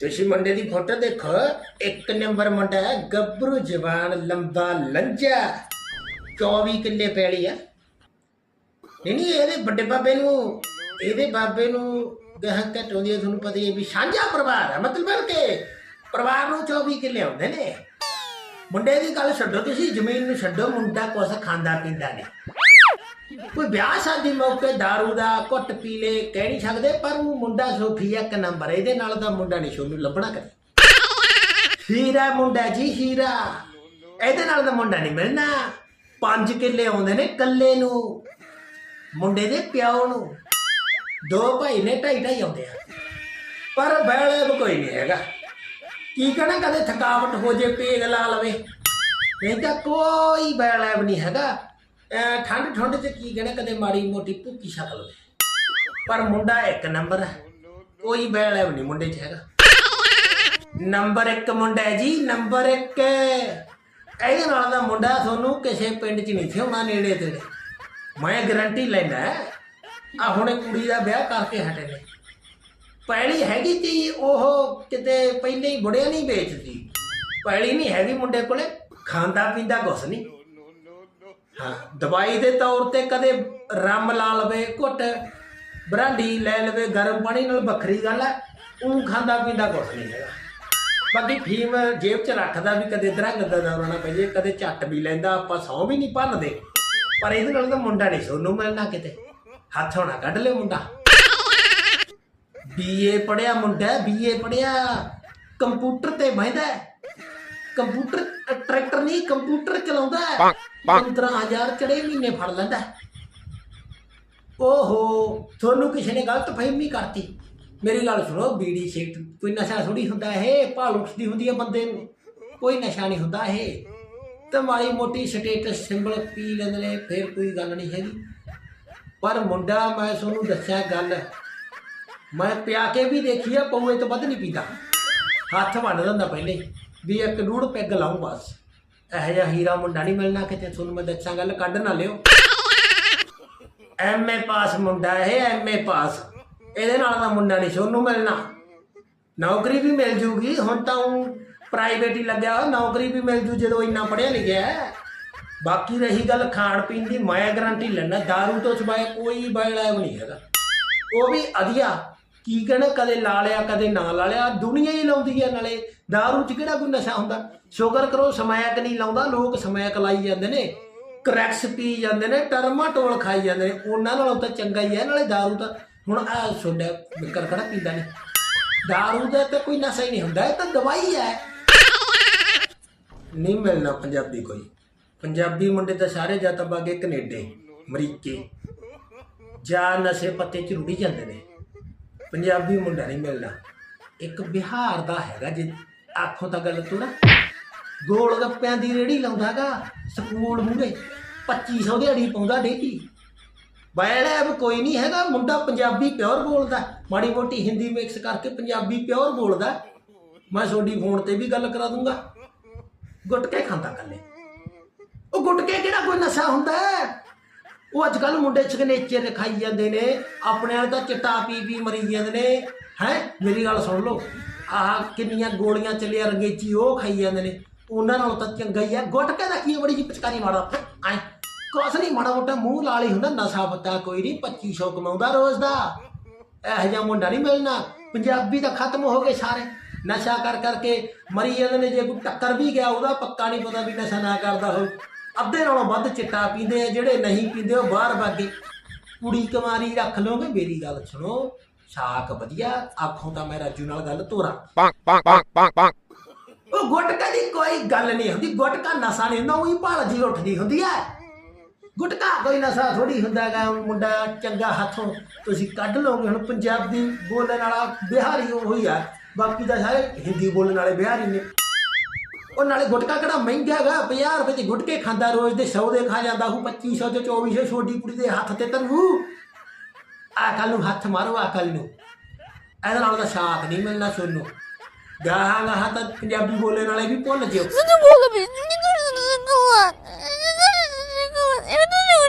ਤੁਸੀਂ ਮੁੰਡੇ ਦੀ ਫੋਟੋ ਦੇਖੋ, ਇੱਕ ਨੰਬਰ ਮੁੰਡਾ ਹੈ, ਗੱਭਰੂ ਜਵਾਨ, ਲੰਬਾ ਲੰਜਾ। 24 ਕਿੱਲੇ ਪੈਲੀ ਆ। ਨਹੀਂ ਨਹੀਂ, ਇਹਦੇ ਵੱਡੇ ਬਾਬੇ ਨੂੰ, ਇਹਦੇ ਬਾਬੇ ਨੂੰ ਗਾਹ ਘਟ ਹੁੰਦੀ ਹੈ, ਤੁਹਾਨੂੰ ਪਤਾ ਹੀ ਹੈ ਵੀ ਸਾਂਝਾ ਪਰਿਵਾਰ ਹੈ, ਮਤਲਬ ਕਿ ਪਰਿਵਾਰ ਨੂੰ 24 ਕਿੱਲੇ ਹੁੰਦੇ ਨੇ। ਮੁੰਡੇ ਦੀ ਗੱਲ ਛੱਡੋ ਤੁਸੀਂ, ਜ਼ਮੀਨ ਨੂੰ ਛੱਡੋ, ਮੁੰਡਾ ਕੁਛ ਖਾਂਦਾ ਪੀਂਦਾ ਨਹੀਂ। ਕੋਈ ਵਿਆਹ ਸ਼ਾਦੀ ਮੌਕੇ दारू ਦਾ ਘੁੱਟ ਪੀ ਲੇ, ਕਹਿ ਨਹੀਂ ਸਕਦੇ, ਪਰ ਉਹ ਮੁੰਡਾ ਸੋਫੀ ਇੱਕ ਨੰਬਰ, ਇਹਦੇ ਨਾਲ ਦਾ ਮੁੰਡਾ ਨਹੀਂ ਸ਼ੋਨੂੰ ਲੱਭਣਾ ਕਦੇ। ਹੀਰਾ ਮੁੰਡਾ ਜੀ, ਹੀਰਾ। ਇਹਦੇ ਨਾਲ ਦਾ ਮੁੰਡਾ ਨਹੀਂ ਮਿਲਣਾ। ਪੰਜ ਕਿੱਲੇ ਆਉਂਦੇ ਨੇ ਕੱਲੇ ਨੂੰ, ਮੁੰਡੇ ਦੇ ਪਿਓ ਨੂੰ। ਦੋ ਭਾਈ ਨੇ, ਢਾਈ ਢਾਈ ਆਉਂਦੇ ਆ। ਪਰ ਬੈਲੇ ਕੋਈ ਨਹੀਂ ਹੈਗਾ। ਕੀ ਕਹਣਾ, ਕਦੇ ਥਕਾਵਟ ਹੋ ਜੇ, ਪੇਗ ਲਾ ਲਵੇ। ਨਹੀਂ ਤਾਂ ਕੋਈ ਬੈਲੇ ਨਹੀਂ ਹੈਗਾ। ਅਹ ਠੰਡ ਠੰਡ ਚ ਕੀ ਕਹਣਾ, ਕਦੇ ਮਾੜੀ ਮੋਟੀ ਭੁੱਕੀ ਛਕ ਲਵੇ ਪਰ ਮੁੰਡਾ ਇੱਕ ਨੰਬਰ ਹੈ। ਕੋਈ ਬੈਲੇ ਨਹੀਂ ਮੁੰਡੇ ਚ ਹੈਗਾ। ਨੰਬਰ 1 ਮੁੰਡਾ ਹੈ ਜੀ, ਨੰਬਰ 1 ਇਹਦੇ ਨਾਲ ਦਾ ਮੁੰਡਾ ਤੁਹਾਨੂੰ ਕਿਸੇ ਪਿੰਡ 'ਚ ਨਹੀਂ ਥਿਉਣਾ ਨੇੜੇ ਤੇੜੇ। ਮੈਂ ਗਰੰਟੀ ਲੈਣਾ ਆ ਹੁਣੇ ਕੁੜੀ ਦਾ ਵਿਆਹ ਕਰਕੇ ਹਟੇ ਨੇ। ਪੈਲੀ ਹੈਗੀ ਤੀ ਉਹ ਕਿਤੇ ਪਹਿਲੇ ਹੀ ਬੁੜਿਆ ਨਹੀਂ ਵੇਚਦੀ। ਪੈਲੀ ਨਹੀਂ ਹੈਗੀ ਮੁੰਡੇ ਕੋਲੇ, ਖਾਂਦਾ ਪੀਂਦਾ ਕੁਛ ਨਹੀਂ। ਦਵਾਈ ਦੇ ਤੌਰ ਤੇ ਕਦੇ ਰੰਮ ਲਾ ਲਵੇ, ਘੁੱਟ ਬਰਾਂਡੀ ਲੈ ਲਵੇ, ਗਰਮ ਪਾਣੀ ਨਾਲ ਵੱਖਰੀ ਗੱਲ ਹੈ ਉਹ ਖਾਂਦਾ ਪੀਂਦਾ ਕੁਛ ਨਹੀਂ ਹੈਗਾ। ਬਾਕੀ ਫੀਮ ਜੇਬ 'ਚ ਰੱਖਦਾ ਵੀ ਕਦੇ ਦਰੰਗ ਦਾ ਦੌਰਾਨਾ ਪੈ ਜੇ, ਕਦੇ ਝੱਟ ਵੀ ਲੈਂਦਾ, ਆਪਾਂ ਸੌ ਵੀ ਨਹੀਂ ਭੰਨਦੇ। ਪਰ ਇਹਦੇ ਨਾਲ ਤਾਂ ਮੁੰਡਾ ਨਹੀਂ ਸੋਨੂੰ ਮਿਲਣਾ ਕਿਤੇ। ਹੱਥ ਹੋਣਾ ਕੱਢ ਲਿਓ ਮੁੰਡਾ। ਬੀਏ ਪੜਿਆ ਮੁੰਡਾ ਬੀਏ ਪੜਿਆ ਕੰਪਿਊਟਰ ਤੇ ਬਹਿੰਦਾ ਕੰਪਿਊਟਰ ਟਰੈਕਟਰ ਨਹੀਂ ਕੰਪਿਊਟਰ ਚਲਾਉਂਦਾ ਹੈ। 15000 ਚੜੇ ਮਹੀਨੇ ਫੜ ਲੈਂਦਾ। ਓਹੋ ਤੁਹਾਨੂੰ ਕਿਸੇ ਨੇ ਗਲਤ ਫਹਿਮੀ ਕਰਤੀ। ਮੇਰੀ ਗੱਲ ਸੁਣੋ ਬੀੜੀ ਸਿਗਰਟ ਕੋਈ ਨਸ਼ਾ ਥੋੜੀ ਹੁੰਦਾ ਇਹ? ਭਾਲ ਉੱਠਦੀ ਹੁੰਦੀ ਹੈ ਬੰਦੇ ਨੂੰ। ਕੋਈ ਨਸ਼ਾ ਨਹੀਂ ਹੁੰਦਾ ਇਹ। ਤੇ ਮਾੜੀ ਮੋਟੀ ਸਟੇਟਸ ਸਿੰਬਲ ਪੀ ਲੈਂਦੇ ਨੇ ਫਿਰ ਕੋਈ ਗੱਲ ਨਹੀਂ ਹੈਗੀ। ਪਰ ਮੁੰਡਾ ਮੈਂ ਤੁਹਾਨੂੰ ਦੱਸਿਆ ਗੱਲ। ਮੈਂ ਪਿਆ ਕੇ ਵੀ ਦੇਖੀ ਆ ਪਊਏ ਤੋਂ ਵੱਧ ਨਹੀਂ ਪੀਂਦਾ। ਹੱਥ ਵੰਡ ਦਿੰਦਾ ਪਹਿਲੇ। ਵੀ ਇੱਕ ਡੂੜ ਪੈਗ ਲਾਉਂ ਬਸ। ਇਹੋ ਜਿਹਾ ਹੀਰਾ ਮੁੰਡਾ ਨਹੀਂ ਮਿਲਣਾ ਕਿਤੇ ਤੁਹਾਨੂੰ ਮੈਂ ਦੱਸਾਂ ਗੱਲ ਕੱਢ ਨਾ ਲਿਓ। ਐਮਏ ਪਾਸ ਮੁੰਡਾ ਇਹ ਐਮਏ ਪਾਸ। ਇਹਦੇ ਨਾਲ ਦਾ ਮੁੰਡਾ ਨਹੀਂ ਸੋਨੂੰ ਮਿਲਣਾ। ਨੌਕਰੀ ਵੀ ਮਿਲ ਜੂਗੀ ਹੁਣ ਤਾਂ ਉਹ ਪ੍ਰਾਈਵੇਟ ਹੀ ਲੱਗਿਆ ਹੋਇਆ, ਨੌਕਰੀ ਵੀ ਮਿਲ ਜੂ ਜਦੋਂ ਇੰਨਾ ਪੜਿਆ ਲਿਖਿਆ ਹੈ। ਬਾਕੀ ਰਹੀ ਗੱਲ ਖਾਣ ਪੀਣ ਦੀ ਮੈਂ ਗਰੰਟੀ ਲੈਣਾ दारू ਤੋਂ ਸਿਵਾਏ ਕੋਈ ਬੈਲਾ ਨਹੀਂ ਹੈਗਾ। ਉਹ ਵੀ ਅਧਿਆ ਕੀ ਕਹਿਣਾ ਕਦੇ ਲਾ ਲਿਆ ਕਦੇ ਨਾ ਲਾ ਲਿਆ ਦੁਨੀਆ ਹੀ ਲਾਉਂਦੀ ਹੈ ਨਾਲੇ दारू ਚ ਕਿਹੜਾ ਕੋਈ ਨਸ਼ਾ ਹੁੰਦਾ ਸ਼ੁਕਰ ਕਰੋ ਸਮੈਕ ਨਹੀਂ ਲਾਉਂਦਾ ਲੋਕ ਸਮੈਕ ਲਾਈ ਜਾਂਦੇ ਨੇ ਕਰੈਕਸ ਪੀ ਜਾਂਦੇ ਨੇ ਟਰਮਾ ਟੋਲ ਖਾਈ ਜਾਂਦੇ ਨੇ ਉਹਨਾਂ ਨਾਲੋਂ ਤਾਂ ਚੰਗਾ ਹੀ ਹੈ ਨਾਲੇ दारू ਤਾਂ ਹੁਣ ਆ ਸੋਡਾ ਬਿਕਰ ਖੜਾ ਪੀਂਦਾ ਨਹੀਂ दारू ਦਾ ਤਾਂ ਕੋਈ ਨਸ਼ਾ ਹੀ ਨਹੀਂ ਹੁੰਦਾ ਇਹ ਤਾਂ ਦਵਾਈ ਹੈ ਨਹੀਂ ਮਿਲਣਾ ਪੰਜਾਬੀ ਕੋਈ ਪੰਜਾਬੀ ਮੁੰਡੇ ਤਾਂ ਸਾਰੇ ਜਾਂ ਤਾਂ ਬਾਗੇ ਕੈਨੇਡੇ ਅਮਰੀਕੇ ਜਾਂ ਨਸ਼ੇ ਪੱਤੇ ਚ ਰੁੜੀ ਜਾਂਦੇ ਨੇ ਪੰਜਾਬੀ ਮੁੰਡਾ ਨਹੀਂ ਮਿਲਣਾ। ਇੱਕ ਬਿਹਾਰ ਦਾ ਹੈਗਾ ਜੇ, ਆਖੋ ਤਾਂ ਗੱਲ ਤੂੰ ਗੋਲ ਗੱਪਿਆਂ ਦੀ ਰੇੜੀ ਲਾਉਂਦਾਗਾ, ਸਕੂਲ ਮੂਹਰੇ 2500 ਦਿਹਾੜੀ ਪਾਉਂਦਾ ਡੇਲੀ ਬੈੜਾ ਕੋਈ ਨਹੀਂ ਹੈਗਾ, ਮੁੰਡਾ ਪੰਜਾਬੀ ਪਿਓਰ ਬੋਲਦਾ। ਮਾੜੀ ਮੋਟੀ ਹਿੰਦੀ ਮਿਕਸ ਕਰਕੇ ਪੰਜਾਬੀ ਪਿਓਰ ਬੋਲਦਾ। ਮੈਂ ਤੁਹਾਡੀ ਫੋਨ ਤੇ ਵੀ ਗੱਲ ਕਰਾ ਦੂੰਗਾ। ਗੁਟਕੇ ਖਾਂਦਾ ਕੱਲੇ। ਉਹ ਗੁਟਕੇ ਕਿਹੜਾ ਕੋਈ ਨਸ਼ਾ ਹੁੰਦਾ ਹੈ? ਉਹ ਅੱਜ ਕੱਲ ਮੁੰਡੇ ਸਿਗਨੇਚਰ ਖਾਈ ਜਾਂਦੇ ਨੇ, ਆਪਣੇ ਵਾਲੇ ਤਾਂ ਚਿੱਟਾ ਪੀ ਪੀ ਮਰੀ ਜਾਂਦੇ ਨੇ, ਹੈ? ਮੇਰੀ ਗੱਲ ਸੁਣ ਲਓ, ਆਹ ਕਿੰਨੀਆਂ ਗੋਲੀਆਂ ਚੱਲੀਆਂ, ਰੰਗੇਚੀ ਉਹ ਖਾਈ ਜਾਂਦੇ ਨੇ। ਉਹਨਾਂ ਨਾਲੋਂ ਤਾਂ ਚੰਗਾ ਹੀ ਹੈ ਗੁਟਕੇ ਦਾ ਕੀ ਬੜੀ ਜੀ ਪਿਚਕਾਰੀ ਮਾਰਾ ਐ, ਕੁਛ ਨਹੀਂ ਮਾੜਾ ਮੋਟਾ, ਮੂੰਹ ਲਾਲ ਹੀ ਹੁੰਦਾ, ਨਸ਼ਾ ਪੱਤਾ ਕੋਈ ਨਹੀਂ 2500 ਕਮਾਉਂਦਾ ਰੋਜ਼ ਦਾ। ਇਹੋ ਜਿਹਾ ਮੁੰਡਾ ਨਹੀਂ ਮਿਲਣਾ। ਪੰਜਾਬੀ ਤਾਂ ਖਤਮ ਹੋ ਗਏ ਸਾਰੇ। ਨਸ਼ਾ ਕਰ ਕਰਕੇ ਮਰੀ ਜਾਂਦੇ ਨੇ, ਜੇ ਕੋਈ ਟੱਕਰ ਵੀ ਗਿਆ, ਉਹਦਾ ਪੱਕਾ ਨਹੀਂ ਪਤਾ ਵੀ ਨਸ਼ਾ ਨਾ ਕਰਦਾ ਹੋ ਅੱਧੇ ਨਾਲੋਂ ਵੱਧ ਚਿੱਟਾ ਪੀਂਦੇ ਆ ਜਿਹੜੇ ਨਹੀਂ ਪੀਂਦੇ ਉਹ ਬਾਹਰ ਵਾਗੇ ਕੁੜੀ ਕੁਮਾਰੀ ਰੱਖ ਲਓਗੇ ਮੇਰੀ ਗੱਲ ਸੁਣੋ। ਸ਼ਾਕ ਵਧੀਆ ਆਖੋਂ ਤਾਂ ਮੈਂ ਰਾਜੂ ਨਾਲ ਗੱਲ ਤੋਰਾ. ਉਹ ਗੁਟਕਾ ਦੀ ਕੋਈ ਗੱਲ ਨਹੀਂ ਹੁੰਦੀ ਗੁਟਕਾ ਨਸ਼ਾ ਨਹੀਂ ਹੁੰਦਾ ਉਹੀ ਭਾਲ ਜੀ ਉੱਠਦੀ ਹੁੰਦੀ ਹੈ ਗੁਟਕਾ ਕੋਈ ਨਸ਼ਾ ਥੋੜੀ ਹੁੰਦਾਗਾ ਮੁੰਡਾ ਚੰਗਾ ਹੱਥੋਂ ਤੁਸੀਂ ਕੱਢ ਲਓਗੇ ਹੁਣ ਪੰਜਾਬੀ ਬੋਲਣ ਵਾਲਾ ਬਿਹਾਰੀ ਉਹੀ ਆ। ਬਾਕੀ ਤਾਂ ਸਾਰੇ ਹਿੰਦੀ ਬੋਲਣ ਵਾਲੇ ਬਿਹਾਰੀ ਨੇ। ਉਹ ਨਾਲੇ ਗੁਟਕਾ ਕਿਹੜਾ ਮਹਿੰਗਾ ਹੈਗਾ 50 ਰੁਪਏ ਦੀ ਗੁਟਕੇ ਖਾਂਦਾ ਰੋਜ਼ ਦੇ 100 ਦੇ ਖਾ ਜਾਂਦਾ ਉਹ 2500 ਤੇ 2400 ਛੋਟੀ ਕੁੜੀ ਦੇ ਹੱਥ ਤੇ ਤਰੂ ਆ ਕੱਲ ਨੂੰ ਹੱਥ ਮਾਰੋ ਆ ਕੱਲ ਨੂੰ। ਇਹਦੇ ਨਾਲ ਤਾਂ ਸ਼ਾਕ ਨਹੀਂ ਮਿਲਣਾ ਸੋਨੂੰ। ਗਾਹਾਂ ਗਾਹਾਂ ਤਾਂ ਪੰਜਾਬੀ ਬੋਲਣ ਵਾਲੇ ਵੀ ਭੁੱਲ ਜਿਓ।